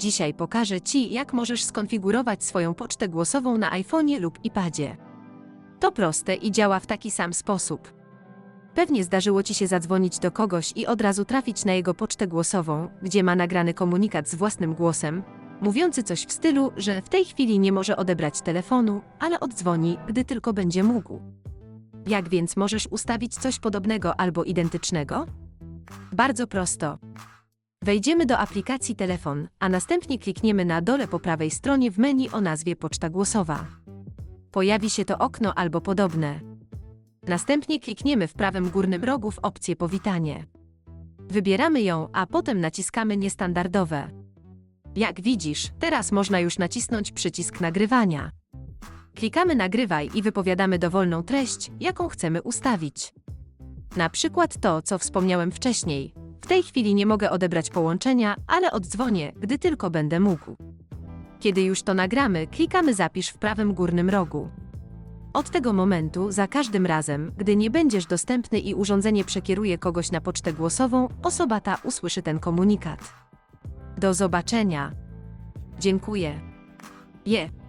Dzisiaj pokażę Ci, jak możesz skonfigurować swoją pocztę głosową na iPhone'ie lub iPadzie. To proste i działa w taki sam sposób. Pewnie zdarzyło Ci się zadzwonić do kogoś i od razu trafić na jego pocztę głosową, gdzie ma nagrany komunikat z własnym głosem, mówiący coś w stylu, że w tej chwili nie może odebrać telefonu, ale oddzwoni, gdy tylko będzie mógł. Jak więc możesz ustawić coś podobnego albo identycznego? Bardzo prosto. Wejdziemy do aplikacji telefon, a następnie klikniemy na dole po prawej stronie w menu o nazwie Poczta głosowa. Pojawi się to okno albo podobne. Następnie klikniemy w prawym górnym rogu w opcję Powitanie. Wybieramy ją, a potem naciskamy Niestandardowe. Jak widzisz, teraz można już nacisnąć przycisk nagrywania. Klikamy Nagrywaj i wypowiadamy dowolną treść, jaką chcemy ustawić. Na przykład to, co wspomniałem wcześniej. Tej chwili nie mogę odebrać połączenia, ale oddzwonię, gdy tylko będę mógł. Kiedy już to nagramy, klikamy Zapisz w prawym górnym rogu. Od tego momentu, za każdym razem, gdy nie będziesz dostępny i urządzenie przekieruje kogoś na pocztę głosową, osoba ta usłyszy ten komunikat. Do zobaczenia. Dziękuję. Je.